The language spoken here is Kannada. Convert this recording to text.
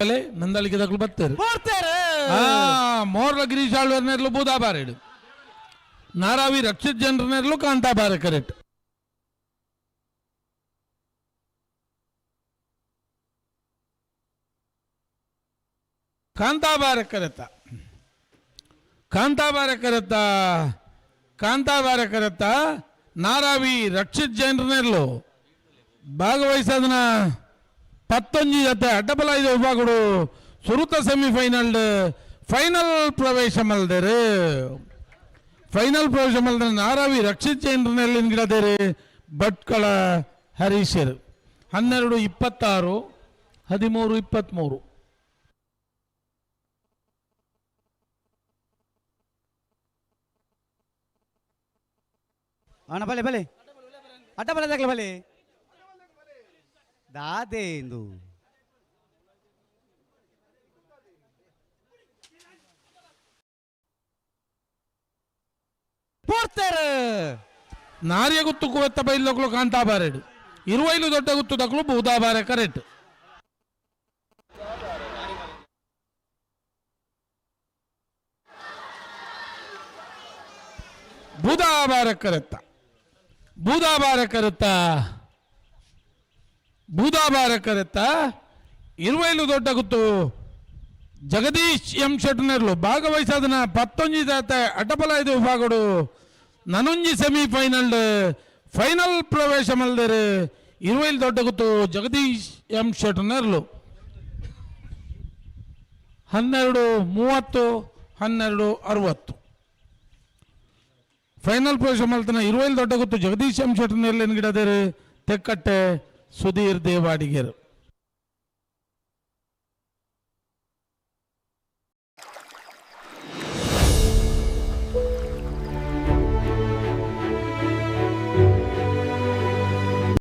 ಅಲೆ ನಂದಳಿಕೆ ತಗೊಳ್ ಬತ್ತೇರು ಬರ್ತಾರೆ ಆ ಮೋರ್ಲ ಗಿರೀಶ್ ಆಳ್ವರ್ನೆರ್ಲು ಬೂದಾ ಬಾರೆಡು ನಾರಾವಿ ರಕ್ಷಿತ್ ಜನರನೆರ್ಲು ಕಾಂತಾ ಬಾರೆ ಕರೆಕ್ಟ್ ಕಾಂತಾ ಬಾರೆ ಕರೆತ ಕಾಂತಾ ಬಾರೆ ಕರೆತ ಕಾಂತಾ ಬಾರೆ ಕರೆತ ನಾರಾವಿ ರಕ್ಷಿತ್ ಜನರನೆರ್ಲು ಭಾಗವಹಿಸದನ ಜೊತೆ ಅಡ್ಡಬಲ ಐದು ವಿಭಾಗಗಳು ಸುರುತ ಸೆಮಿಫೈನಲ್ ಫೈನಲ್ ಪ್ರವೇಶ ಮಲ್ದೇರು. ಫೈನಲ್ ಪ್ರವೇಶ ಮಲ್ದ ನಾರಾವಿ ರಕ್ಷಿತ್ ಚೇಂದ್ರನಲ್ಲಿ ಗಿಡದೇರಿ ಭಟ್ಕಳ ಹರೀಶರು. ಹನ್ನೆರಡು ಇಪ್ಪತ್ತಾರು, ಹದಿಮೂರು ಇಪ್ಪತ್ತ್ಮೂರು ಅಣ್ಣ ಬಲೆ ಬಲೆ ಅಡ್ಡ ಬಲೆ ಬಲೆ ಬರ್ತಾರೆ ನಾರಿಯ ಗುತ್ತು ಕುವೆತ್ತ ಬೈಲೋಕ್ಲು ಕಾಂತಾ ಬಾರೆಡು. ಇರುವೈಲು ದೊಡ್ಡ ಗುತ್ತು ತಕ್ಲು ಬೂದಾ ಬಾರೆ ಕರೆಟ್ ಬೂದಾ ಬಾರೆ ಕರೆತ್ತ. ಬೂದಾ ಬಾರೆ ಕರೆತ್ತ. ಬೂದಾ ಬಾರೆ ಕರೆತ್ತ ಇರುವೈಲು ದೊಡ್ಡ ಗುತ್ತು. ಜಗದೀಶ್ ಎಂ ಶೆಟ್ನರ್ಲು ಭಾಗವಹಿಸದನ ಪತ್ತೊಂಜಿ ತಾತ ಅಟಬಲ ಐದು ವಿಭಾಗಡು ನನೊಂಜಿ ಸೆಮಿಫೈನಲ್ ಫೈನಲ್ ಪ್ರವೇಶ ಮಲ್ದರು ಇರುವೈಲು ದೊಡ್ಡ ಗುತ್ತು ಜಗದೀಶ್ ಎಂ ಶೆಟ್ನರ್ಲು. ಹನ್ನೆರಡು ಮೂವತ್ತು, ಹನ್ನೆರಡು ಅರವತ್ತು. ಫೈನಲ್ ಪ್ರವೇಶ ಮಲ್ತನ ಇರುವೈಲು ದೊಡ್ಡ ಗುತ್ತು ಜಗದೀಶ್ ಎಂ ಶೆಟ್ನರ್ಲಿನ ಗಿಡದೇರು ತೆಕ್ಕಟ್ಟೆ సుధీర్ దేవ్ అడిగారు